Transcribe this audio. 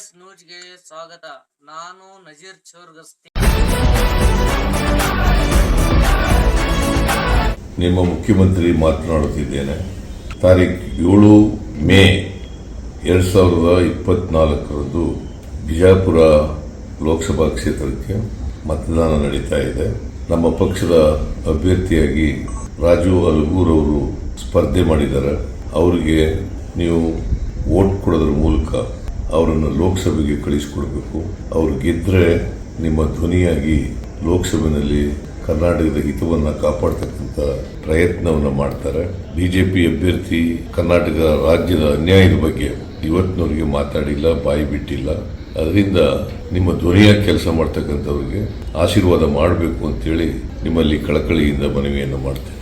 S ನ್ಯೂಸ್ಗೆ ಸ್ವಾಗತ. ನಾನು ನಜೀರ್ ಚೋರ್ಗಸ್ತಿ. ನಿಮ್ಮ ಮುಖ್ಯಮಂತ್ರಿ ಮಾತನಾಡುತ್ತಿದ್ದೇನೆ. ತಾರೀಖು ಏಳು ಮೇ ಎರಡ್ ಸಾವಿರದ ಇಪ್ಪತ್ನಾಲ್ಕರಂದು ಬಿಜಾಪುರ ಲೋಕಸಭಾ ಕ್ಷೇತ್ರಕ್ಕೆ ಮತದಾನ ನಡೀತಾ ಇದೆ. ನಮ್ಮ ಪಕ್ಷದ ಅಭ್ಯರ್ಥಿಯಾಗಿ ರಾಜು ಅಲಗೂರ್ ಅವರು ಸ್ಪರ್ಧೆ ಮಾಡಿದ್ದಾರೆ. ಅವರಿಗೆ ನೀವು ವೋಟ್ ಕೊಡೋದ್ರ ಅವರನ್ನು ಲೋಕಸಭೆಗೆ ಕಳಿಸಿಕೊಡ್ಬೇಕು. ಅವರು ಗೆದ್ರೆ ನಿಮ್ಮ ಧ್ವನಿಯಾಗಿ ಲೋಕಸಭೆಯಲ್ಲಿ ಕರ್ನಾಟಕದ ಹಿತವನ್ನು ಕಾಪಾಡ್ತಕ್ಕಂಥ ಪ್ರಯತ್ನವನ್ನು ಮಾಡ್ತಾರೆ. ಬಿಜೆಪಿ ಅಭ್ಯರ್ಥಿ ಕರ್ನಾಟಕ ರಾಜ್ಯದ ಅನ್ಯಾಯದ ಬಗ್ಗೆ ಇವತ್ತಿನವರಿಗೆ ಮಾತಾಡಿಲ್ಲ, ಬಾಯಿ ಬಿಟ್ಟಿಲ್ಲ. ಅದರಿಂದ ನಿಮ್ಮ ಧ್ವನಿಯಾಗಿ ಕೆಲಸ ಮಾಡ್ತಕ್ಕಂಥವ್ರಿಗೆ ಆಶೀರ್ವಾದ ಮಾಡಬೇಕು ಅಂತೇಳಿ ನಿಮ್ಮಲ್ಲಿ ಕಳಕಳಿಯಿಂದ ಮನವಿಯನ್ನು ಮಾಡ್ತೇನೆ.